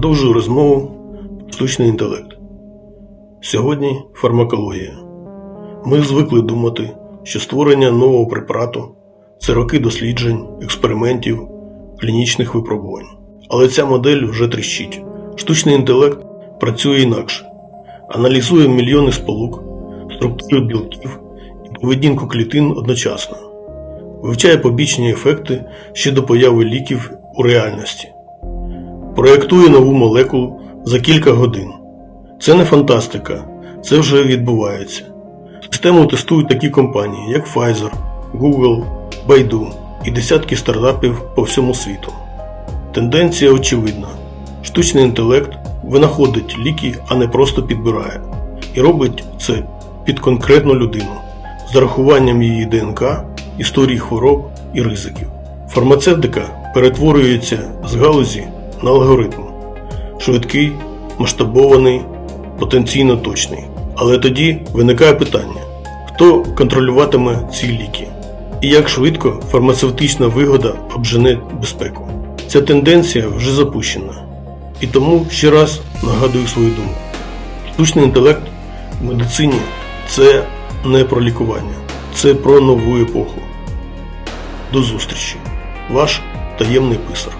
Продовжую розмову штучний інтелект. Сьогодні фармакологія. Ми звикли думати, що створення нового препарату це роки досліджень, експериментів, клінічних випробувань. Але ця модель вже тріщить. Штучний інтелект працює інакше, аналізує мільйони сполук, структури білків і поведінку клітин одночасно, вивчає побічні ефекти ще до появи ліків у реальності проєктує нову молекулу за кілька годин. Це не фантастика, це вже відбувається. Систему тестують такі компанії, як Pfizer, Google, Baidu і десятки стартапів по всьому світу. Тенденція очевидна: штучний інтелект винаходить ліки, а не просто підбирає, і робить це під конкретну людину з зарахуванням її ДНК, історії хвороб і ризиків. Фармацевтика перетворюється з галузі на алгоритм. Швидкий, масштабований, потенційно точний. Але тоді виникає питання: хто контролюватиме ці ліки? І як швидко фармацевтична вигода обжене безпеку? Ця тенденція вже запущена. І тому ще раз нагадую свою думку: штучний інтелект в медицині це не про лікування, це про нову епоху. До зустрічі. Ваш таємний писар.